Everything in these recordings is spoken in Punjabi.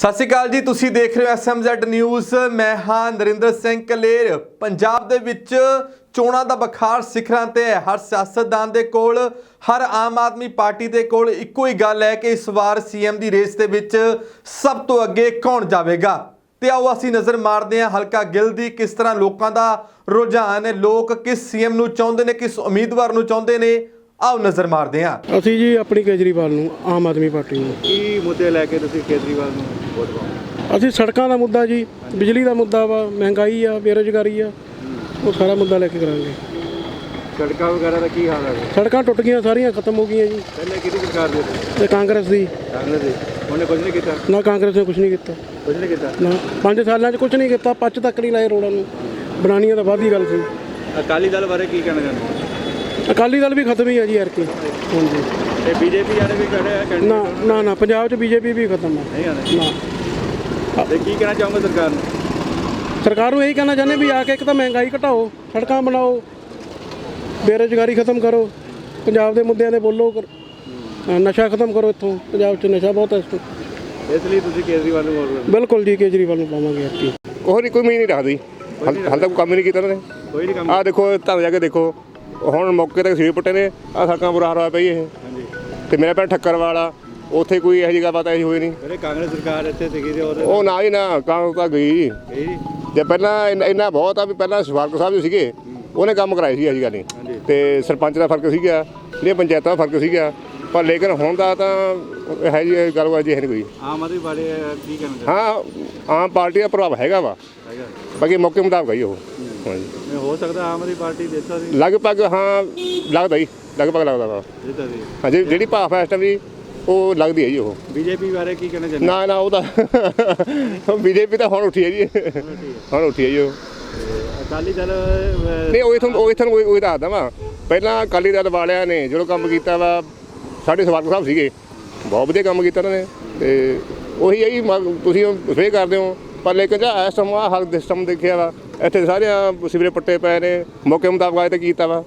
ਸਤਿ ਸ਼੍ਰੀ ਅਕਾਲ ਜੀ ਤੁਸੀਂ ਦੇਖ ਰਹੇ ਹੋ ਐਸਐਮਜ਼ੈਡ ਨਿਊਜ਼। ਮੈਂ ਹਾਂ ਨਰਿੰਦਰ ਸਿੰਘ ਕਲੇਰ। ਪੰਜਾਬ ਦੇ ਵਿੱਚ ਚੋਣਾਂ ਦਾ ਬਖਾਰ ਸਿਖਰਾਂ ਤੇ ਹੈ। ਹਰ ਸਿਆਸਤਦਾਨ ਦੇ ਕੋਲ ਹਰ ਆਮ ਆਦਮੀ ਪਾਰਟੀ ਦੇ ਕੋਲ ਇੱਕੋ ਹੀ ਗੱਲ ਹੈ ਕਿ ਇਸ ਵਾਰ ਸੀਐਮ ਦੀ ਰੇਸ ਦੇ ਵਿੱਚ ਸਭ ਤੋਂ ਅੱਗੇ ਕੌਣ ਜਾਵੇਗਾ। ਤੇ ਆਓ ਅਸੀਂ ਨਜ਼ਰ ਮਾਰਦੇ ਹਾਂ ਹਲਕਾ ਗਿੱਲ ਦੀ ਕਿਸ ਤਰ੍ਹਾਂ ਲੋਕਾਂ ਦਾ ਰੁਝਾਨ ਹੈ। ਲੋਕ ਕਿਸ ਸੀਐਮ ਨੂੰ ਚਾਹੁੰਦੇ ਨੇ ਕਿਸ ਉਮੀਦਵਾਰ ਨੂੰ ਚਾਹੁੰਦੇ ਨੇ? ਆਓ ਨਜ਼ਰ ਮਾਰਦੇ ਹਾਂ। ਅਸੀਂ ਜੀ ਆਪਣੀ ਕੇਜਰੀਵਾਲ ਨੂੰ ਆਮ ਆਦਮੀ ਪਾਰਟੀ ਨੂੰ। ਕੀ ਮੁੱਦੇ ਲੈ ਕੇ ਤੁਸੀਂ ਕੇਜਰੀਵਾਲ ਨੂੰ? ਅਸੀਂ ਸੜਕਾਂ ਦਾ ਮੁੱਦਾ ਜੀ ਬਿਜਲੀ ਦਾ ਮੁੱਦਾ ਵਾ ਮਹਿੰਗਾਈ ਆ ਬੇਰੁਜ਼ਗਾਰੀ ਆ ਉਹ ਸਾਰਾ ਮੁੱਦਾ ਲੈ ਕੇ ਕਰਾਂਗੇ। ਸੜਕਾਂ ਵਗੈਰਾ ਦਾ ਕੀ ਹਾਲ ਹੈ ਸੜਕਾਂ ਟੁੱਟ ਗਈਆਂ ਸਾਰੀਆਂ ਖਤਮ ਹੋ ਗਈਆਂ ਜੀ। ਪਹਿਲੇ ਕਿਹਦੀ ਸਰਕਾਰ ਦੇ ਤੇ ਕਾਂਗਰਸ ਦੀ। ਕਾਂਗਰਸ ਦੀ। ਉਹਨੇ ਕੁਝ ਨਹੀਂ ਕੀਤਾ? ਨਾ ਕਾਂਗਰਸ ਨੇ ਕੁਝ ਨਹੀਂ ਕੀਤਾ। ਕੁਝ ਨਹੀਂ ਕੀਤਾ? ਨਾ 5 ਸਾਲਾਂ 'ਚ ਕੁਝ ਨਹੀਂ ਕੀਤਾ ਪੱਚ ਤੱਕ ਨਹੀਂ ਲਾਏ ਰੋਡਾਂ ਨੂੰ। ਬਣਾਉਣੀਆਂ ਤਾਂ ਵਾਧੀ ਗੱਲ ਸੀ। ਅਕਾਲੀ ਦਲ ਬਾਰੇ ਕੀ ਕਹਿਣਾ ਚਾਹੁੰਦੇ ਹੋ? ਅਕਾਲੀ ਦਲ ਵੀ ਖਤਮ ਹੀ ਆ ਜੀ ਯਾਰ ਕੀ ਹਾਂਜੀ। ਤੇ ਬੀਜੇਪੀ ਵਾਲੇ ਵੀ ਖੜੇ ਆ ਕੈਂਡੀਡੇਟ ਨਾ ਨਾ ਨਾ ਪੰਜਾਬ 'ਚ ਬੀਜੇਪੀ ਵੀ ਖਤਮ ਆ। ਨਹੀਂ ਆਉਂਦੇ ਨਾ। ਤੇ ਕੀ ਕਹਿਣਾ ਚਾਹੋਗੇ ਸਰਕਾਰ ਨੂੰ? ਸਰਕਾਰ ਨੂੰ ਇਹੀ ਕਹਿਣਾ ਚਾਹੁੰਦੇ ਵੀ ਆ ਕੇ ਇੱਕ ਤਾਂ ਮਹਿੰਗਾਈ ਘਟਾਓ ਸੜਕਾਂ ਬਣਾਓ ਬੇਰੁਜ਼ਗਾਰੀ ਖਤਮ ਕਰੋ ਪੰਜਾਬ ਦੇ ਮੁੱਦਿਆਂ ਤੇ ਬੋਲੋ ਕਰ- ਅ, ਨਸ਼ਾ ਖਤਮ ਕਰੋ ਇੱਥੋਂ ਪੰਜਾਬ 'ਚ ਨਸ਼ਾ ਬਹੁਤ ਹੈ ਇਸ ਤੋਂ। ਇਸ ਲਈ ਤੁਸੀਂ ਕੇਜਰੀਵਾਲ ਨੂੰ ਵੋਟ ਕਰੋ ਬਿਲਕੁਲ ਜੀ ਕੇਜਰੀਵਾਲ ਨੂੰ ਪਾਵਾਂਗੇ ਐਤਕੀ। ਉਹ ਨਹੀਂ ਕੋਈ ਮੀਨ ਨਹੀਂ ਰੱਖਦੀ। ਹਾਲ ਹਾਲੇ ਤੱਕ ਕੰਮ ਹੀ ਨਹੀਂ ਕੀਤਾ ਨੇ ਕੋਈ ਨਹੀਂ ਕੰਮ ਆਹ ਦੇਖੋ ਤੁਹਾਨੂੰ ਜਾ ਕੇ ਦੇਖੋ। ਹੁਣ ਮੌਕੇ ਤੇ ਸੀਟ ਪੁੱਟੇ ਨੇ ਆਹ ਸੜਕਾਂ ਬੁਰਾ ਹਾਲ ਹੋਇਆ ਪਈ ਇਹ। ਤੇ ਮੇਰਾ ਪਿੰਡ ਠੱਕਰ ਵਾਲਾ ਉੱਥੇ ਕੋਈ ਇਹੋ ਜਿਹੀ ਗੱਲਬਾਤ ਐਸੀ ਹੋਈ ਨਹੀਂ। ਜਿਹੜੇ ਕਾਂਗਰਸ ਸਰਕਾਰ ਇੱਥੇ ਸੀਗੀ ਤੇ ਉਹਦੇ ਉਹ ਨਾ ਹੀ ਨਾ ਕਾਂਗਰਸ ਤਾਂ ਗਈ। ਇਹ ਜੀ। ਜੇ ਪਹਿਲਾਂ ਇੰਨਾ- ਇੰਨਾ ਬਹੁਤ ਆ ਵੀ ਪਹਿਲਾਂ ਸਵਾਰਕ ਸਾਹਿਬ ਜੋ ਸੀਗੇ ਉਹਨੇ ਕੰਮ ਕਰਾਏ ਸੀ ਅਜੀ ਗੱਲ ਨਹੀਂ। ਤੇ ਸਰਪੰਚ ਦਾ ਫ਼ਰਕ ਸੀਗਾ ਜਿਹੜੀਆਂ ਪੰਚਾਇਤਾਂ ਦਾ ਫ਼ਰਕ ਸੀਗਾ ਪਰ ਲੇਕਿਨ ਹੁਣ ਦਾ ਤਾਂ ਹੈ ਜੀ ਇਹ ਗੱਲਬਾਤ ਜੀ ਹੈ ਨਹੀਂ ਕੋਈ। ਆਮ ਆਦਮੀ ਬਾਰੇ ਕੀ ਚਾਹੁੰਦੇ ਹਾਂ ਆਮ ਪਾਰਟੀ ਦਾ ਪ੍ਰਭਾਵ ਹੈਗਾ ਵਾ। ਹੈਗਾ। ਬਾਕੀ ਮੌਕੇ ਮੁਤਾਬਕ ਹੀ ਉਹ। ਹਾਂਜੀ। ਨਹੀਂ ਹੋ ਸਕਦਾ ਆਮ ਆਦਮੀ ਪਾਰਟੀ ਦੇਤਾ ਸੀ। ਲਗਭਗ ਹਾਂ ਲੱਗਦਾ ਹੀ ਲਗਭਗ ਲੱਗਦਾ ਵਾ ਦੇਤਾ ਸੀ ਹਾਂਜੀ ਜਿਹੜੀ ਭਾਫ ਹੈ ਇਸ ਟਾਈਮ ਦੀ ਉਹ ਲੱਗਦੀ ਹੈ ਜੀ ਉਹ। ਬੀਜੇਪੀ ਬਾਰੇ ਕੀ ਕਹਿਣਾ ਚਾਹੁੰਦੇ ਨਾ ਨਾ ਉਹ ਤਾਂ ਬੀਜੇਪੀ ਤਾਂ ਹੁਣ ਉੱਠੀ ਹੈ ਜੀ। ਹੁਣ ਉੱਠੀ ਹੈ ਜੀ ਉਹ। ਅਕਾਲੀ ਦਲ ਨਹੀਂ ਉਹ ਇਥੋਂ ਉਹ ਇਥੋਂ ਉਹ ਦੱਸਦਾ ਵਾ। ਪਹਿਲਾਂ ਅਕਾਲੀ ਦਲ ਵਾਲਿਆਂ ਨੇ ਜਦੋਂ ਕੰਮ ਕੀਤਾ ਵਾ ਸਾਡੇ ਸਵਾਰਕ ਸਾਹਿਬ ਸੀਗੇ। ਬਹੁਤ ਵਧੀਆ ਕੰਮ ਕੀਤਾ ਉਹਨਾਂ ਨੇ। ਤੇ ਉਹੀ ਹੈ ਜੀ ਤੁਸੀਂ ਫੇਰ ਕਰਦੇ ਹੋ ਪਰ ਲੇਕਿਨ ਜਿਹੜਾ ਇਸ ਆ ਹਾਲ ਸਿਸਟਮ ਦੇਖਿਆ ਵਾ ਇੱਥੇ ਸਾਰਿਆਂ ਸਿਵਰੇ ਪੱਟੇ ਪਏ ਨੇ। ਮੌਕੇ ਮੁਤਾਬਕ ਆਏ ਤੇ ਕੀਤਾ ਵਾ।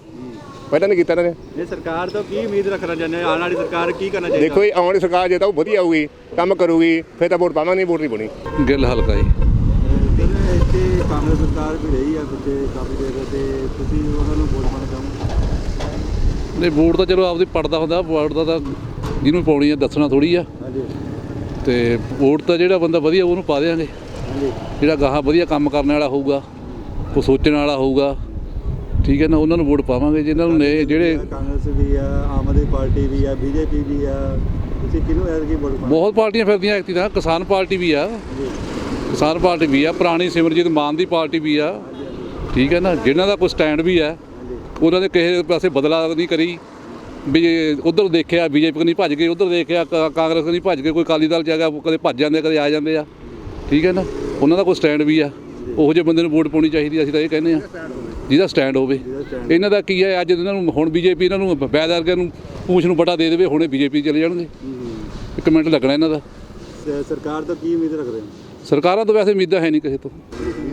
ਪਹਿਲਾਂ ਨਹੀਂ ਕੀਤਾ ਇਹਨਾਂ ਨੇ। ਇਹ ਸਰਕਾਰ ਤੋਂ ਕੀ ਉਮੀਦ ਰੱਖਣਾ ਚਾਹੁੰਦੇ ਆਉਣ ਵਾਲੀ ਸਰਕਾਰ ਕੀ ਕਰਨਾ ਚਾਹੀਦਾ? ਦੇਖੋ ਜੀ ਆਉਣ ਵਾਲੀ ਸਰਕਾਰ ਜੇ ਤਾਂ ਉਹ ਵਧੀਆ ਹੋਊਗੀ ਕੰਮ ਕਰੂਗੀ ਫਿਰ ਤਾਂ ਵੋਟ ਪਾਵਾਂਗੇ ਨਹੀਂ ਵੋਟ ਨਹੀਂ ਬਣੀ ਗਿੱਲ ਹਲਕਾ ਜੀ। ਇੱਥੇ ਕਾਂਗਰਸ ਸਰਕਾਰ ਵੀ ਰਹੀ ਆ ਪਿੱਛੇ ਕਾਫੀ ਦੇਰ ਤੇ ਤੁਸੀਂ ਉਹਨਾਂ ਨੂੰ ਵੋਟ ਪਾਉਣਾ ਚਾਹੋਗੇ? ਨਹੀਂ ਵੋਟ ਤਾਂ ਚਲੋ ਆਪਦੀ ਪੜਦਾ ਹੁੰਦਾ ਵੋਟ ਦਾ ਤਾਂ ਜਿਹਨੂੰ ਪਾਉਣੀ ਆ ਦੱਸਣਾ ਥੋੜੀ ਆ। ਹਾਂਜੀ। ਤੇ ਵੋਟ ਤਾਂ ਜਿਹੜਾ ਬੰਦਾ ਵਧੀਆ ਉਹਨੂੰ ਪਾ ਦੇਾਂਗੇ ਹਾਂਜੀ। ਜਿਹੜਾ ਗਾਹਾਂ ਵਧੀਆ ਕੰਮ ਕਰਨ ਵਾਲਾ ਹੋਊਗਾ ਉਹ ਸੋਚਣ ਵਾਲਾ ਹੋਊਗਾ। ਠੀਕ ਹੈ ਨਾ ਉਹਨਾਂ ਨੂੰ ਵੋਟ ਪਾਵਾਂਗੇ ਜਿਨ੍ਹਾਂ ਨੂੰ ਨੇ ਜਿਹੜੇ ਕਾਂਗਰਸ ਵੀ ਆ ਆਮ ਆਦਮੀ ਪਾਰਟੀ ਵੀ ਆ ਬੀਜੇਪੀ ਵੀ ਆ ਤੁਸੀਂ ਕਿਹਨੂੰ ਐਤਕੀ ਵੋਟ ਪਾਉਣਾ ਬਹੁਤ ਪਾਰਟੀਆਂ ਫਿਰਦੀਆਂ ਐਕਤੀ ਤਾਂ ਕਿਸਾਨ ਪਾਰਟੀ ਵੀ ਆ। ਕਿਸਾਨ ਪਾਰਟੀ ਵੀ ਆ ਪੁਰਾਣੀ ਸਿਮਰਜੀਤ ਮਾਨ ਦੀ ਪਾਰਟੀ ਵੀ ਆ। ਠੀਕ ਹੈ ਨਾ ਜਿਨ੍ਹਾਂ ਦਾ ਕੋਈ ਸਟੈਂਡ ਵੀ ਆ ਉਹਨਾਂ ਦੇ ਕਿਸੇ ਪਾਸੇ ਬਦਲਾ ਨਹੀਂ ਕਰੀ। ਵੀ ਉਧਰ ਦੇਖਿਆ ਬੀਜੇਪੀ ਨਹੀਂ ਭੱਜ ਗਏ ਉਧਰ ਦੇਖਿਆ ਕਾ- ਕਾਂਗਰਸ ਨਹੀਂ ਭੱਜ ਗਏ ਕੋਈ ਅਕਾਲੀ ਦਲ ਚ ਹੈਗਾ ਕਦੇ ਭੱਜ ਜਾਂਦੇ ਕਦੇ ਆ ਜਾਂਦੇ ਆ। ਠੀਕ ਹੈ ਨਾ ਉਹਨਾਂ ਦਾ ਕੋਈ ਸਟੈਂਡ ਵੀ ਆ। ਉਹੋ ਜਿਹੇ ਬੰਦੇ ਨੂੰ ਵੋਟ ਪਾਉਣੀ ਚਾਹੀਦੀ ਅਸੀਂ ਤਾਂ ਇਹ ਕਹਿੰਦੇ ਆ ਜਿਹਦਾ ਸਟੈਂਡ ਹੋਵੇ। ਇਹਨਾਂ ਦਾ ਕੀ ਹੈ ਅੱਜ ਇਹਨਾਂ ਨੂੰ ਹੁਣ ਬੀਜੇਪੀ ਇਹਨਾਂ ਨੂੰ ਬੈਦਰਗੇ ਨੂੰ ਪੂਛ ਨੂੰ ਬਟਾ ਦੇ ਦੇਵੇ ਹੁਣੇ ਬੀਜੇਪੀ ਚਲੇ ਜਾਣਗੇ। ਇੱਕ ਮਿੰਟ ਲੱਗਣਾ ਇਹਨਾਂ ਦਾ। ਸਰਕਾਰ ਤੋਂ ਕੀ ਉਮੀਦ ਰੱਖਦੇ ਹੋ? ਸਰਕਾਰਾਂ ਤੋਂ ਵੈਸੇ ਉਮੀਦਾਂ ਹੈ ਨਹੀਂ ਕਿਸੇ ਤੋਂ।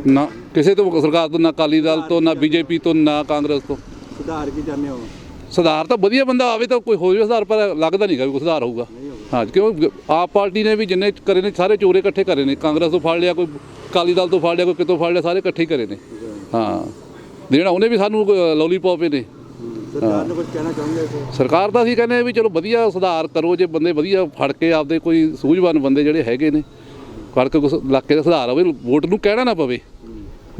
ਨਾ ਕਿਸੇ ਤੋਂ ਸਰਕਾਰ ਤੋਂ ਨਾ ਅਕਾਲੀ ਦਲ ਤੋਂ ਨਾ ਬੀਜੇਪੀ ਤੋਂ ਨਾ ਕਾਂਗਰਸ ਤੋਂ। ਸੁਧਾਰ ਕੀ ਚਾਹੁੰਦੇ ਹੋ? ਸੁਧਾਰ ਤਾਂ ਵਧੀਆ ਬੰਦਾ ਆਵੇ ਤਾਂ ਕੋਈ ਹੋ ਜਾਵੇ ਸੁਧਾਰ ਪਰ ਲੱਗਦਾ ਨਹੀਂਗਾ ਵੀ ਕੋਈ ਸੁਧਾਰ ਹੋਊਗਾ। ਹਾਂ ਕਿਉਂ? ਆਪ ਪਾਰਟੀ ਨੇ ਵੀ ਜਿੰਨੇ ਕਰੇ ਨੇ ਸਾਰੇ ਚੋਰੇ ਇਕੱਠੇ ਕਰੇ ਨੇ। ਕਾਂਗਰਸ ਤੋਂ ਫੜ ਲਿਆ ਕੋਈ ਅਕਾਲੀ ਦਲ ਤੋਂ ਫੜ ਲਿਆ ਕੋਈ ਕਿਤੋਂ ਫੜ ਲਿਆ ਸਾਰੇ ਇਕੱਠੇ ਹੀ ਕਰੇ ਨੇ। ਹਾਂ। ਦੇਣਾ ਉਹਨੇ ਵੀ ਸਾਨੂੰ ਲੋਲੀਪੌਪ ਨੇ ਸਰਕਾਰ ਨੂੰ ਕੁਝ ਕਹਿਣਾ ਚਾਹੁੰਦੇ ਹੋ ਸਰਕਾਰ ਤਾਂ ਅਸੀਂ ਕਹਿੰਦੇ ਵੀ ਚਲੋ ਵਧੀਆ ਸੁਧਾਰ ਕਰੋ ਜੇ ਬੰਦੇ ਵਧੀਆ ਫੜ ਕੇ ਆਪਦੇ ਕੋਈ ਸੂਝਵਾਨ ਬੰਦੇ ਜਿਹੜੇ ਹੈਗੇ ਨੇ ਫੜ ਕੇ ਕੁਛ ਇਲਾਕੇ ਦਾ ਸੁਧਾਰ ਹੋਵੇ ਵੋਟ ਨੂੰ ਕਹਿਣਾ ਨਾ ਪਵੇ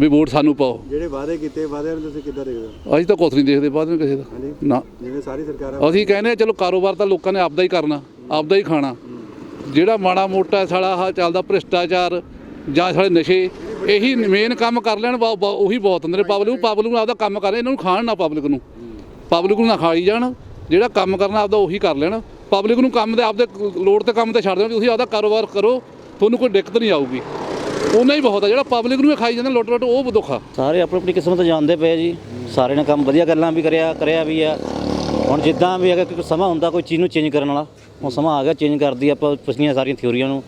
ਵੀ ਵੋਟ ਸਾਨੂੰ ਪਾਓ। ਜਿਹੜੇ ਵਾਅਦੇ ਕੀਤੇ ਵਾਅਦਿਆਂ ਨੂੰ ਤੁਸੀਂ ਕਿੱਦਾਂ ਦੇਖਦੇ ਹੋ? ਅਸੀਂ ਤਾਂ ਕੁਛ ਨਹੀਂ ਦੇਖਦੇ ਬਾਅਦ ਵਿੱਚ ਕਿਸੇ ਦਾ। ਨਾ। ਜਿਵੇਂ ਸਾਰੀ ਸਰਕਾਰਾਂ ਅਸੀਂ ਕਹਿੰਦੇ ਆ ਚਲੋ ਕਾਰੋਬਾਰ ਤਾਂ ਲੋਕਾਂ ਨੇ ਆਪਦਾ ਹੀ ਕਰਨਾ ਆਪਦਾ ਹੀ ਖਾਣਾ। ਜਿਹੜਾ ਮਾੜਾ ਮੋਟਾ ਸਾਲਾ ਆਹ ਚੱਲਦਾ ਭ੍ਰਿਸ਼ਟਾਚਾਰ ਜਾਂ ਸਾਲੇ ਨਸ਼ੇ, ਇਹੀ ਮੇਨ ਕੰਮ ਕਰ ਲੈਣ ਬਹੁ- ਬ ਉਹੀ ਬਹੁਤ ਹੁੰਦੇ ਨੇ। ਪਬਲਿਕ ਪਬਲਿਕ ਨੂੰ ਆਪਦਾ ਕੰਮ ਕਰ ਇਹਨਾਂ ਨੂੰ ਖਾਣ ਨਾ ਪਬਲਿਕ ਨੂੰ। ਪਬਲਿਕ ਨੂੰ ਨਾ ਖਾਈ ਜਾਣ, ਜਿਹੜਾ ਕੰਮ ਕਰਨਾ ਆਪਦਾ ਉਹੀ ਕਰ ਲੈਣ। ਪਬਲਿਕ ਨੂੰ ਕੰਮ ਦੇ ਆਪਦੇ ਲੋੜ ਤੇ ਕੰਮ ਤੇ ਛੱਡ ਦੇਣ, ਤੁਸੀਂ ਆਪਦਾ ਕਾਰੋਬਾਰ ਕਰੋ, ਤੁਹਾਨੂੰ ਕੋਈ ਦਿੱਕਤ ਨਹੀਂ ਆਊਗੀ। ਉਹਨਾਂ ਹੀ ਬਹੁਤ ਆ, ਜਿਹੜਾ ਪਬਲਿਕ ਨੂੰ ਹੀ ਖਾਈ ਜਾਂਦਾ ਲੁੱਟ ਲੁੱਟ ਉਹ ਦੁੱਖ ਆ। ਸਾਰੇ ਆਪਣੀ ਆਪਣੀ ਕਿਸਮਤ ਜਾਣਦੇ ਪਏ ਜੀ। ਸਾਰੇ ਨੇ ਕੰਮ ਵਧੀਆ ਗੱਲਾਂ ਵੀ ਕਰਿਆ ਕਰਿਆ ਵੀ ਆ। ਹੁਣ ਜਿੱਦਾਂ ਵੀ ਅਗਰ ਕੋਈ ਸਮਾਂ ਹੁੰਦਾ, ਕੋਈ ਚੀਜ਼ ਨੂੰ ਚੇਂਜ ਕਰਨ ਵਾਲਾ, ਉਹ ਸਮਾਂ ਆ ਗਿਆ ਚੇਂਜ ਕਰਦੀ ਆਪਾਂ ਪਿਛਲੀਆਂ ਸਾਰੀਆਂ ਥਿਉਰੀਆਂ ਨੂੰ।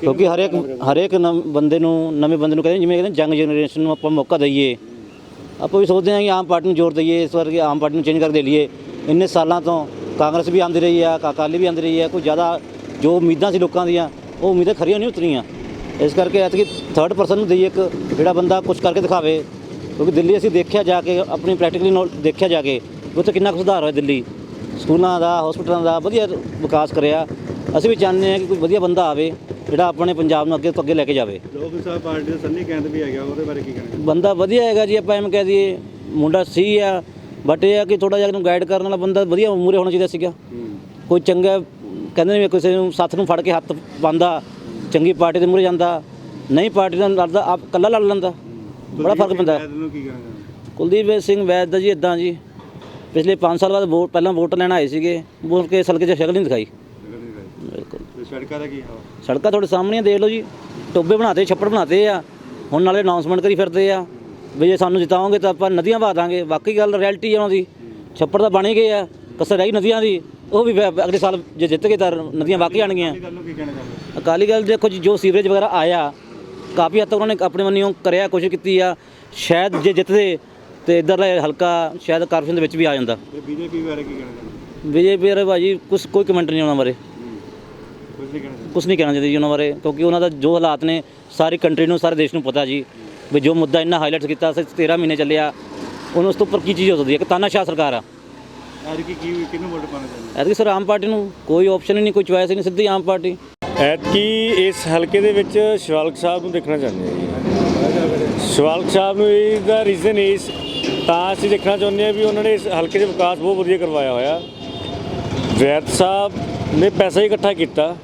ਕਿਉਂਕਿ ਹਰੇਕ ਹਰੇਕ ਨਵ- ਬੰਦੇ ਨੂੰ, ਨਵੇਂ ਬੰਦੇ ਨੂੰ ਕਹਿੰਦੇ, ਜਿਵੇਂ ਕਹਿੰਦੇ ਜੰਗ ਜਨਰੇਸ਼ਨ ਨੂੰ ਆਪਾਂ ਮੌਕਾ ਦਈਏ। ਆਪਾਂ ਵੀ ਸੋਚਦੇ ਹਾਂ ਕਿ ਆਮ ਪਾਰਟੀ ਨੂੰ ਜ਼ੋਰ ਦਈਏ, ਇਸ ਵਾਰ ਕਿ ਆਮ ਪਾਰਟੀ ਨੂੰ ਚੇਂਜ ਕਰ ਦੇ ਲਈਏ। ਇੰਨੇ ਸਾਲਾਂ ਤੋਂ ਕਾਂਗਰਸ ਵੀ ਆਂਦੀ ਰਹੀ ਆ ਅਕਾਲੀ ਵੀ ਆਂਦੀ ਰਹੀ ਆ, ਕੋਈ ਜ਼ਿਆਦਾ ਜੋ ਉਮੀਦਾਂ ਸੀ ਲੋਕਾਂ ਦੀਆਂ, ਉਹ ਉਮੀਦਾਂ ਖਰੀਆਂ ਨਹੀਂ ਉਤਰੀਆਂ। ਇਸ ਕਰਕੇ ਐਤਕੀ ਥਰਡ ਪਰਸਨ ਨੂੰ ਦਈਏ ਇੱਕ ਜਿਹੜਾ ਬੰਦਾ ਕੁਝ ਕਰਕੇ ਦਿਖਾਵੇ। ਕਿਉਂਕਿ ਦਿੱਲੀ ਅਸੀਂ ਦੇਖਿਆ ਜਾ ਕੇ, ਆਪਣੀ ਪ੍ਰੈਕਟੀਕਲੀ ਨੌ ਦੇਖਿਆ ਜਾ ਕੇ ਉੱਥੇ ਕਿੰਨਾ ਕੁ ਸੁਧਾਰ ਹੋਇਆ ਦਿੱਲੀ। ਸਕੂਲਾਂ ਦਾ ਹਸਪਤਾਲਾਂ ਦਾ ਵਧੀਆ ਵਿਕਾਸ ਕਰਿਆ। ਅਸੀਂ ਵੀ ਚਾਹੁੰਦੇ ਹਾਂ ਕਿ ਕੋਈ ਵਧੀਆ ਬੰਦਾ ਆਵੇ। ਜਿਹੜਾ ਆਪਣੇ ਪੰਜਾਬ ਨੂੰ ਅੱਗੇ ਤੋਂ ਅੱਗੇ ਲੈ ਕੇ ਜਾਵੇ। ਲੋਕ ਸਾਹਿਬ ਪਾਰਟੀ ਦਾ ਸੰਨੀ ਕੈਂਦ ਵੀ ਹੈਗਾ ਉਹਦੇ ਬਾਰੇ ਕੀ ਕਹਿਣਾ? ਬੰਦਾ ਵਧੀਆ ਹੈਗਾ ਜੀ ਆਪਾਂ ਐਵੇਂ ਕਹਿ ਦਈਏ ਮੁੰਡਾ ਸਹੀ ਆ ਬਟ ਇਹ ਆ ਕਿ ਥੋੜਾ ਜਿਹਾ ਇਹਨੂੰ ਗਾਈਡ ਕਰਨ ਵਾਲਾ ਬੰਦਾ ਵਧੀਆ ਮੂਰੇ ਹੋਣਾ ਚਾਹੀਦਾ ਸੀਗਾ। ਕੋਈ ਚੰਗਾ ਕਹਿੰਦੇ ਨੇ ਵੀ ਕਿਸੇ ਨੂੰ ਸਾਥ ਨੂੰ ਫੜ ਕੇ ਹੱਥ ਪਾਉਂਦਾ ਚੰਗੀ ਪਾਰਟੀ ਦੇ ਮੂਰੇ ਜਾਂਦਾ ਨਹੀਂ ਪਾਰਟੀ ਨਾਲ ਲੜਦਾ ਆਪ ਇਕੱਲਾ ਲੜ ਲੈਂਦਾ। ਬੜਾ ਫ਼ਰਕ ਪੈਂਦਾ। ਕੁਲਦੀਪ ਸਿੰਘ ਵੈਦ ਦਾ ਜੀ ਇਦਾਂ ਜੀ। ਪਿਛਲੇ 5 ਸਾਲ ਬਾਅਦ ਵੋਟ ਪਹਿਲਾਂ ਵੋਟ ਲੈਣ ਆਏ ਸੀਗੇ ਵੋਟ ਕੇ ਸਲਕੇ 'ਚ ਸ਼ਕਲ ਨਹੀਂ ਦਿਖਾਈ। ਸੜਕਾਂ ਦਾ ਕੀ ਹਾਲ? ਸੜਕਾਂ ਤੁਹਾਡੇ ਸਾਹਮਣੇ ਆ, ਦੇਖ ਲਓ ਜੀ। ਟੋਬੇ ਬਣਾਤੇ ਛੱਪੜ ਬਣਾਤੇ ਆ। ਹੁਣ ਨਾਲੇ ਅਨਾਉਂਸਮੈਂਟ ਕਰੀ ਫਿਰਦੇ ਆ। ਵੀ ਜੇ ਸਾਨੂੰ ਜਿਤਾਓਗੇ ਤਾਂ ਆਪਾਂ ਨਦੀਆਂ ਵਹਾ ਦਾਂਗੇ। ਬਾਕੀ ਗੱਲ ਰਿਐਲਿਟੀ ਆ ਉਹਨਾਂ ਦੀ। ਛੱਪੜ ਤਾਂ ਬਣ ਗਏ ਆ। ਕਸਰ ਰਹੀ ਨਦੀਆਂ ਦੀ। ਉਹ ਵੀ ਵੈ- ਅਗਲੇ ਸਾਲ ਜੇ ਜਿੱਤ ਗਏ ਤਾਂ ਨਦੀਆਂ ਬਾਕੀ ਆਣਗੀਆਂ ਗੱਲ ਨੂੰ ਕੀ ਕਹਿਣਾ ਚਾਹੁੰਦੇ ਅਕਾਲੀ ਦਲ ਦੇਖੋ ਜੀ ਜੋ ਸੀਵਰੇਜ ਵਗੈਰਾ ਆਇਆ ਕਾਫੀ ਹੱਦ ਤੱਕ ਉਹਨਾਂ ਨੇ ਆਪਣੇ ਵੱਲੋਂ ਕਰਿਆ ਕੋਸ਼ਿਸ਼ ਕੀਤੀ ਆ। ਸ਼ਾਇਦ ਜੇ ਜਿੱਤਦੇ ਤੇ ਇਧਰਲਾ ਹਲਕਾ ਸ਼ਾਇਦ ਕਾਰਪੋਰੇਸ਼ਨ ਦੇ ਵਿੱਚ ਵੀ ਆ ਜਾਂਦਾ। ਤੇ ਬੀਜੇਪੀ ਬਾਰੇ ਕੀ ਕਹਿਣਾ ਚਾਹੁੰਦੇ ਬੀਜੇਪੀ ਬਾਰੇ ਭਾਜੀ ਕੁਛ ਕੋਈ ਕਮੈਂਟ ਨਹੀਂ ਉਹਨਾਂ ਬਾਰੇ। ਕੁਝ ਨਹੀਂ ਕਹਿਣਾ ਚਾਹੁੰਦੇ। ਕੁਛ ਨਹੀਂ ਕਹਿਣਾ ਚਾਹੀਦਾ ਜੀ ਉਹਨਾਂ ਬਾਰੇ ਕਿਉਂਕਿ ਉਹਨਾਂ ਦਾ ਜੋ ਹਾਲਾਤ ਨੇ ਸਾਰੀ ਕੰਟਰੀ ਨੂੰ ਸਾਰੇ ਦੇਸ਼ ਨੂੰ ਪਤਾ ਜੀ ਵੀ ਜੋ ਮੁੱਦਾ ਇੰਨਾ ਹਾਈਲਾਈਟ ਕੀਤਾ ਸੀ 13 ਮਹੀਨੇ ਚੱਲਿਆ ਉਹਨੂੰ ਉਸ ਤੋਂ ਉੱਪਰ ਕੀ ਚੀਜ਼ ਹੋ ਸਕਦੀ ਹੈ? ਕਿ ਤਾਨਾਸ਼ਾਹ ਸਰਕਾਰ ਆ। ਅੱਜ ਕੀ ਕੀ ਕਿਹਨੂੰ ਵੋਟ ਪਾਣਾ ਚਾਹੁੰਦੇ? ਐਤਕੀ ਸਰ ਆਮ ਪਾਰਟੀ ਨੂੰ ਕੋਈ ਆਪਸ਼ਨ ਹੀ ਨਹੀਂ ਕੋਈ ਚੁਆਇਸ ਹੀ ਨਹੀਂ ਸਿੱਧੀ ਆਮ ਪਾਰਟੀ। ਐਤਕੀ ਇਸ ਹਲਕੇ ਦੇ ਵਿੱਚ ਸ਼ਿਵਾਲਕ ਸਾਹਿਬ ਨੂੰ ਦੇਖਣਾ ਚਾਹੁੰਦੇ ਜੀ। ਸ਼ਿਵਾਲਕ ਸਾਹਿਬ ਨੂੰ ਇਹਦਾ ਰੀਜ਼ਨ ਇਸ ਤਾਂ ਅਸੀਂ ਦੇਖਣਾ ਚਾਹੁੰਦੇ ਹਾਂ ਵੀ ਉਹਨਾਂ ਨੇ ਇਸ ਹਲਕੇ ਦੇ ਵਿਕਾਸ ਬਹੁਤ ਵਧੀਆ ਕਰਵਾਇਆ ਹੋਇਆ। ਵੈਦ ਸਾਹਿਬ ਨੇ ਪੈਸਾ ਹੀ ਇਕੱਠਾ ਕੀਤਾ।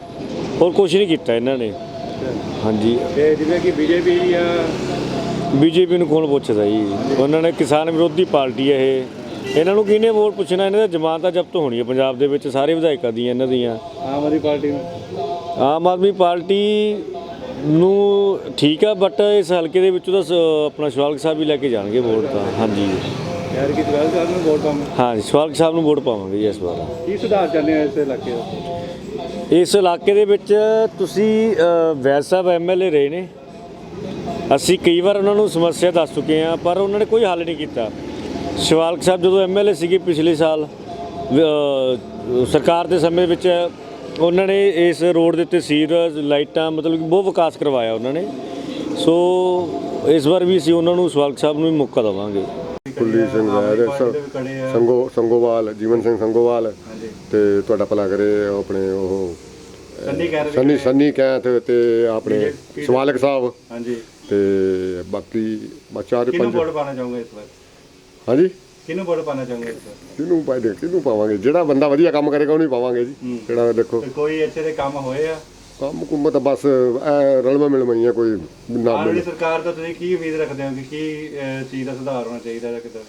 ਹੋਰ ਕੁਝ ਨਹੀਂ ਕੀਤਾ ਇਹਨਾਂ ਨੇ। ਹਾਂਜੀ। ਤੇ ਜਿਵੇਂ ਕਿ ਬੀਜੇਪੀ ਆ। ਬੀਜੇਪੀ ਨੂੰ ਕੌਣ ਪੁੱਛਦਾ ਜੀ? ਉਹਨਾਂ ਨੇ ਕਿਸਾਨ ਵਿਰੋਧੀ ਪਾਰਟੀ ਹੈ ਇਹ। ਇਹਨਾਂ ਨੂੰ ਕਿਹਨੇ ਵੋਟ ਪੁੱਛਣਾ? ਇਹਨਾਂ ਦਾ ਜ਼ਮਾਨਤਾਂ ਜ਼ਬਤ ਹੋਣੀ ਹੈ ਪੰਜਾਬ ਦੇ ਵਿੱਚ ਸਾਰੇ ਵਿਧਾਇਕਾਂ ਦੀਆਂ ਇਹਨਾਂ ਦੀਆਂ। ਆਮ ਆਦਮੀ ਪਾਰਟੀ ਨੂੰ। ਆਮ ਆਦਮੀ ਪਾਰਟੀ ਨੂੰ ਠੀਕ ਆ ਬਟ ਇਸ ਹਲਕੇ ਦੇ ਵਿੱਚੋਂ ਤਾਂ ਸ- ਆਪਣਾ ਸ਼ਿਵਾਲਕ ਸਾਹਿਬ ਵੀ ਲੈ ਕੇ ਜਾਣਗੇ ਵੋਟ ਤਾਂ। ਹਾਂਜੀ। ਯਾਰ ਕਿ ਜਵਾਲ ਸਾਹਿਬ ਨੂੰ ਵੋਟ ਪਾਵਾਂ ਹਾਂ ਸ਼ਿਵਾਲਕ ਸਾਹਿਬ ਨੂੰ ਵੋਟ ਪਾਵਾਂਗੇ ਇਸ ਵਾਰ। ਕੀ ਸੁਧਾਰ ਚਾਹੁੰਦੇ ਹੋ ਇਸ ਇਲਾਕੇ ਦਾ? ਇਸ ਇਲਾਕੇ ਦੇ ਵਿੱਚ ਤੁਸੀਂ ਵੈਦ ਸਾਹਿਬ ਐਮਐਲਏ ਰਹੇ ਨੇ। ਅਸੀਂ ਕਈ ਵਾਰ ਉਹਨਾਂ ਨੂੰ ਸਮੱਸਿਆ ਦੱਸ ਚੁੱਕੇ ਹਾਂ, ਪਰ ਉਹਨਾਂ ਨੇ ਕੋਈ ਹੱਲ ਨਹੀਂ ਕੀਤਾ। ਸ਼ਿਵਾਲਕ ਸਾਹਿਬ ਜਦੋਂ ਐਮਐਲਏ ਸੀਗੇ ਪਿਛਲੇ ਸਾਲ ਸਰਕਾਰ ਦੇ ਸਮੇਂ ਵਿੱਚ ਉਹਨਾਂ ਨੇ ਇਸ ਰੋਡ ਦੇ ਉੱਤੇ ਸੀਵਰੇਜ ਲਾਈਟਾਂ, ਮਤਲਬ ਕਿ ਬਹੁਤ ਵਿਕਾਸ ਕਰਵਾਇਆ ਉਹਨਾਂ ਨੇ। ਸੋ, ਇਸ ਵਾਰ ਵੀ ਅਸੀਂ ਉਹਨਾਂ ਨੂੰ ਸ਼ਿਵਾਲਕ ਸਾਹਿਬ ਨੂੰ ਵੀ ਮੌਕਾ ਦੇਵਾਂਗੇ। ਕੁਲਦੀਪ ਸਿੰਘ ਵੈਦ ਸੰਗੋ ਸੰਗੋਵਾਲ ਜੀਵਨ ਸਿੰਘ ਸੰਗੋਵਾਲ। ਤੇ ਤੁਹਾਡਾ ਭਲਾ ਕਰੇ ਆਪਣੇ ਉਹ ਸੰਨੀ ਸੰਨੀ ਕੈਂਥ ਤੇ ਆਪਣੇ ਸਵਾਲਕ ਸਾਹਿਬ। ਹਾਂਜੀ। ਤੇ ਬਾਕੀ ਬਸ ਚਾਰ ਕਿਹਨੂੰ ਪੰਜ। ਵੋਟ ਪਾਣਾ ਚਾਹੋਗੇ ਇਸ ਵਾਰ? ਹਾਂਜੀ? ਕਿਹਨੂੰ ਵੋਟ ਪਾਣਾ ਚਾਹੋਗੇ ਇਸ ਵਾਰ? ਕਿਹਨੂੰ ਪਾਈ ਦੇ ਕਿਹਨੂੰ ਪਾਵਾਂਗੇ? ਜਿਹੜਾ ਬੰਦਾ ਵਧੀਆ ਕੰਮ ਕਰੇਗਾ ਉਹਨੂੰ ਹੀ ਪਾਵਾਂਗੇ ਜੀ। ਜਿਹੜਾ ਦੇਖੋ। ਕੋਈ ਇੱਥੇ ਦੇ ਕੰਮ ਹੋਏ ਆ? ਕੰਮ ਕੁੰਮ ਤਾਂ ਬਸ ਐ ਰਲਵਾ ਮਿਲਮਈਆਂ ਕੋਈ ਨਾ ਆਉਣ ਵਾਲੀ ਮਿਲ। ਸਰਕਾਰ ਤੋਂ ਤੁਸੀਂ ਕੀ ਉਮੀਦ ਰੱਖਦੇ ਹੋ ਕਿ ਕੀ ਅਹ, ਚੀਜ਼ ਦਾ ਸੁਧਾਰ ਹੋਣਾ ਚਾਹੀਦਾ ਜਾਂ ਕਿਦਾਂ?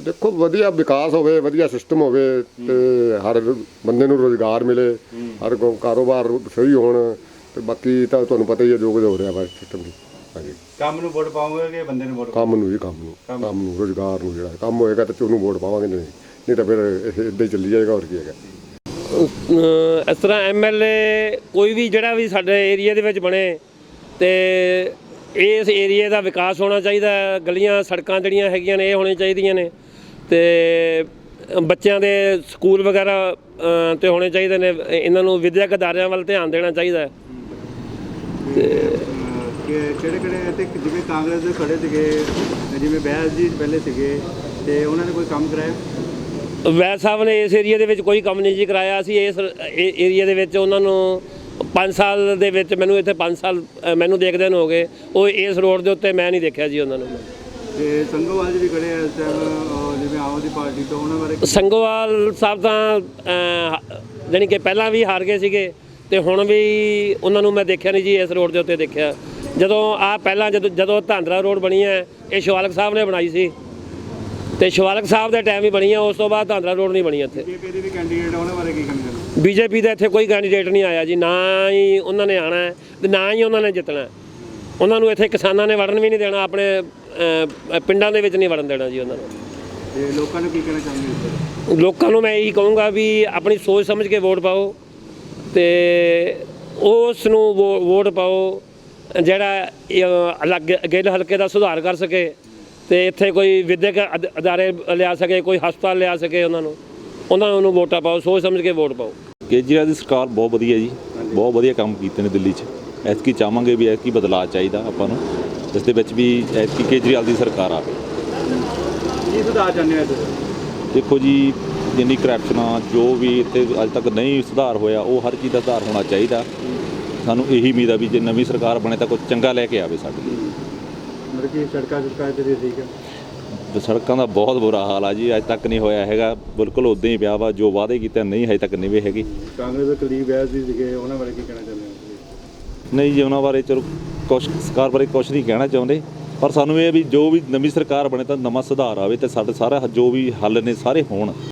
ਦੇਖੋ ਵਧੀਆ ਵਿਕਾਸ ਹੋਵੇ ਵਧੀਆ ਸਿਸਟਮ ਹੋਵੇ ਤੇ ਹਰ ਬੰਦੇ ਨੂੰ ਰੋਜ਼ਗਾਰ ਮਿਲੇ ਹਰ ਕੋ ਕਾਰੋਬਾਰ ਸਹੀ ਹੋਣ ਤੇ ਬਾਕੀ ਤਾਂ ਤੁਹਾਨੂੰ ਪਤਾ ਹੀ ਹੈ ਜੋ ਕੁਝ ਹੋ ਰਿਹਾ ਵਾ ਸਿਸਟਮ ਦੀ। ਹਾਂਜੀ। ਕੰਮ ਨੂੰ ਵੋਟ ਪਾਓਗੇ ਕਿ ਬੰਦੇ ਨੂੰ ਵੋਟ ਕੰਮ ਨੂੰ ਜੀ ਕੰਮ ਨੂੰ ਕੰਮ ਨੂੰ ਰੋਜ਼ਗਾਰ ਨੂੰ ਜਿਹੜਾ ਕੰਮ ਹੋਏਗਾ ਤੇ ਉਹਨੂੰ ਵੋਟ ਪਾਵਾਂਗੇ ਨਹੀਂ ਨਹੀਂ ਤਾਂ ਫਿਰ ਇਹ ਇੱਦਾਂ ਹੀ ਚੱਲੀ ਜਾਏਗਾ ਹੋਰ ਕੀ ਹੈਗਾ। ਇਸ ਤਰ੍ਹਾਂ ਐਮਐਲਏ ਕੋਈ ਵੀ ਜਿਹੜਾ ਵੀ ਸਾਡੇ ਏਰੀਆ ਦੇ ਵਿੱਚ ਬਣੇ ਤੇ ਇਸ ਏਰੀਆ ਦਾ ਵਿਕਾਸ ਹੋਣਾ ਚਾਹੀਦਾ ਗਲੀਆਂ, ਸੜਕਾਂ ਜਿਹੜੀਆਂ ਹੈਗੀਆਂ ਨੇ, ਇਹ ਹੋਣੀਆਂ ਚਾਹੀਦੀਆਂ ਨੇ ਤੇ ਬੱਚਿਆਂ ਦੇ ਸਕੂਲ ਵਗੈਰਾ ਤੇ ਹੋਣੇ ਚਾਹੀਦੇ ਨੇ। ਇਹਨਾਂ ਨੂੰ ਵਿਦਿਅਕ ਅਦਾਰਿਆਂ ਵੱਲ ਧਿਆਨ ਦੇਣਾ ਚਾਹੀਦਾ ਹੈ। ਕਿਹੜੇ ਕਿਹੜੇ ਤੇ ਜਿਵੇਂ ਕਾਂਗਰਸ ਦੇ ਖੜੇ ਸੀਗੇ, ਜਿਵੇਂ ਬੈਸ ਜੀ ਪਹਿਲੇ ਸੀਗੇ, ਤੇ ਉਹਨਾਂ ਨੇ ਕੋਈ ਕੰਮ ਕਰਾਇਆ? ਵੈਦ ਸਾਹਿਬ ਨੇ ਇਸ ਏਰੀਆ ਦੇ ਵਿੱਚ ਕੋਈ ਕੰਮ ਨਹੀਂ ਜੀ ਕਰਾਇਆ ਅਸੀਂ ਇਸ ਏਰੀਆ ਦੇ ਵਿੱਚ ਉਹਨਾਂ ਨੂੰ 5 ਸਾਲ ਦੇ ਵਿੱਚ ਮੈਨੂੰ ਇੱਥੇ 5 ਸਾਲ ਮੈਨੂੰ ਦੇਖਦੇ ਨੂੰ ਹੋ ਗਏ। ਉਹ ਇਸ ਰੋਡ ਦੇ ਉੱਤੇ ਮੈਂ ਨਹੀਂ ਦੇਖਿਆ ਜੀ ਉਹਨਾਂ ਨੂੰ। ਤੇ ਸੰਗੋਵਾਲ ਜੀ ਵੀ ਖੜੇ ਆ ਇਸ ਟਾਈਮ ਜਿਵੇਂ ਆਮ ਆਦਮੀ ਪਾਰਟੀ ਤੋਂ ਉਹਨਾਂ ਬਾਰੇ ਸੰਗੋਵਾਲ ਸਾਹਿਬ ਤਾਂ ਜਾਣੀ ਕਿ ਪਹਿਲਾਂ ਵੀ ਹਾਰ ਗਏ ਸੀਗੇ ਤੇ ਹੁਣ ਵੀ ਉਹਨਾਂ ਨੂੰ ਮੈਂ ਦੇਖਿਆ ਨਹੀਂ ਜੀ ਇਸ ਰੋਡ ਦੇ ਉੱਤੇ ਦੇਖਿਆ। ਜਦੋਂ ਆ ਪਹਿਲਾਂ ਜਦੋਂ ਜਦੋਂ ਧਾਂਦਰਾ ਰੋਡ ਬਣੀ ਹੈ ਇਹ ਸ਼ਿਵਾਲਕ ਸਾਹਿਬ ਨੇ ਬਣਾਈ ਸੀ। ਤੇ ਸ਼ਿਵਾਲਕ ਸਾਹਿਬ ਦੇ ਟਾਈਮ ਹੀ ਬਣੀ ਹੈ ਉਸ ਤੋਂ ਬਾਅਦ ਧਾਂਦਰਾ ਰੋਡ ਨਹੀਂ ਬਣੀ ਇੱਥੇ। ਬੀਜੇਪੀ ਦੇ ਵੀ ਕੈਂਡੀਡੇਟ ਉਹਨਾਂ ਬਾਰੇ ਕੀ ਕਹਿੰਦੇ ਬੀਜੇਪੀ ਦਾ ਇੱਥੇ ਕੋਈ ਕੈਂਡੀਡੇਟ ਨਹੀਂ ਆਇਆ ਜੀ ਨਾ ਹੀ ਉਹਨਾਂ ਨੇ ਆਣਾ ਹੈ ਤੇ ਨਾ ਹੀ ਉਹਨਾਂ ਨੇ ਜਿੱਤਣਾ। ਉਹਨਾਂ ਨੂੰ ਇੱਥੇ ਕਿਸਾਨਾਂ ਨੇ ਵੜਨ ਵੀ ਨਹੀਂ ਦੇਣਾ ਆਪਣੇ ਪਿੰਡਾਂ ਦੇ ਵਿੱਚ ਨਹੀਂ ਵੜਨ ਦੇਣਾ ਜੀ ਉਹਨਾਂ ਨੂੰ। ਤੇ ਲੋਕਾਂ ਨੂੰ ਕੀ ਕਹਿਣਾ ਚਾਹੁੰਦੇ ਲੋਕਾਂ ਨੂੰ ਮੈਂ ਇਹੀ ਕਹੂੰਗਾ ਵੀ ਆਪਣੀ ਸੋਚ ਸਮਝ ਕੇ ਵੋਟ ਪਾਓ ਤੇ ਉਸ ਨੂੰ ਵੋ- ਵੋਟ ਪਾਓ ਜਿਹੜਾ ਅਲੱਗ ਗਿੱਲ ਹਲਕੇ ਦਾ ਸੁਧਾਰ ਕਰ ਸਕੇ। ਤੇ ਇੱਥੇ ਕੋਈ ਵਿਦਿਅਕ ਅਦ- ਅਦਾਰੇ ਲਿਆ ਸਕੇ ਕੋਈ ਹਸਪਤਾਲ ਲਿਆ ਸਕੇ ਉਹਨਾਂ ਨੂੰ ਉਹਨਾਂ ਨੂੰ ਵੋਟਾਂ ਪਾਓ ਸੋਚ ਸਮਝ ਕੇ ਵੋਟ ਪਾਓ। ਕੇਜਰੀਵਾਲ ਦੀ ਸਰਕਾਰ ਬਹੁਤ ਵਧੀਆ ਜੀ ਬਹੁਤ ਵਧੀਆ ਕੰਮ ਕੀਤੇ ਨੇ ਦਿੱਲੀ 'ਚ। ਐਤਕੀ ਚਾਹਾਂਗੇ ਵੀ ਐਤਕੀ ਬਦਲਾਅ ਚਾਹੀਦਾ ਆਪਾਂ ਨੂੰ ਇਸ ਦੇ ਵਿੱਚ ਵੀ ਐਤਕੀ ਕੇਜਰੀਵਾਲ ਦੀ ਸਰਕਾਰ ਆਵੇ। ਕੀ ਸੁਧਾਰ ਚਾਹੁੰਦੇ ਹੋ ਤੁਸੀਂ ਦੇਖੋ ਜੀ ਜਿੰਨੀ ਕਰਪਸ਼ਨ ਆ ਜੋ ਵੀ ਇੱਥੇ ਅੱਜ ਤੱਕ ਨਹੀਂ ਸੁਧਾਰ ਹੋਇਆ ਉਹ ਹਰ ਚੀਜ਼ ਦਾ ਸੁਧਾਰ ਹੋਣਾ ਚਾਹੀਦਾ। ਸਾਨੂੰ ਇਹੀ ਉਮੀਦ ਆ ਵੀ ਜੇ ਨਵੀਂ ਸਰਕਾਰ ਬਣੇ ਤਾਂ ਕੁਝ ਚੰਗਾ ਲੈ ਕੇ ਆਵੇ ਸਾਡੇ ਲਈ। ਮਤਲਬ ਕਿ ਸੜਕਾਂ ਸੁੜਕਾਂ ਤੇ ਠੀਕ ਹੈ? ਤੇ ਸੜਕਾਂ ਦਾ ਬਹੁਤ ਬੁਰਾ ਹਾਲ ਆ ਜੀ ਅੱਜ ਤੱਕ ਨਹੀਂ ਹੋਇਆ ਹੈਗਾ। ਬਿਲਕੁਲ ਉਦਾਂ ਹੀ ਪਿਆ ਵਾ ਜੋ ਵਾਅਦੇ ਕੀਤੇ ਨਹੀਂ ਹਜੇ ਤੱਕ ਨਹੀਂ ਵੇ ਹੈਗੇ। ਕਾਂਗਰਸ ਦੇ ਕੁਲਦੀਪ ਵੈਸ ਜੀ ਸੀਗੇ ਉਹਨਾਂ ਬਾਰੇ ਕੀ ਕਹਿਣਾ ਚਾਹੁੰਦੇ ਹੋ? ਨਹੀਂ ਜੀ ਉਹਨਾਂ ਬਾਰੇ ਚਲੋ ਕੁਛ ਸਰਕਾਰ ਬਾਰੇ ਕੁਝ ਨਹੀਂ ਕਹਿਣਾ ਚਾਹੁੰਦੇ। ਪਰ ਸਾਨੂੰ ਇਹ ਵੀ ਜੋ ਵੀ ਨਵੀਂ ਸਰਕਾਰ ਬਣੇ ਤਾਂ ਨਵਾਂ ਸੁਧਾਰ ਆਵੇ ਤੇ ਸਾਡੇ ਸਾਰਾ ਜੋ ਵੀ ਹੱਲ ਨੇ ਸਾਰੇ ਹੋਣ।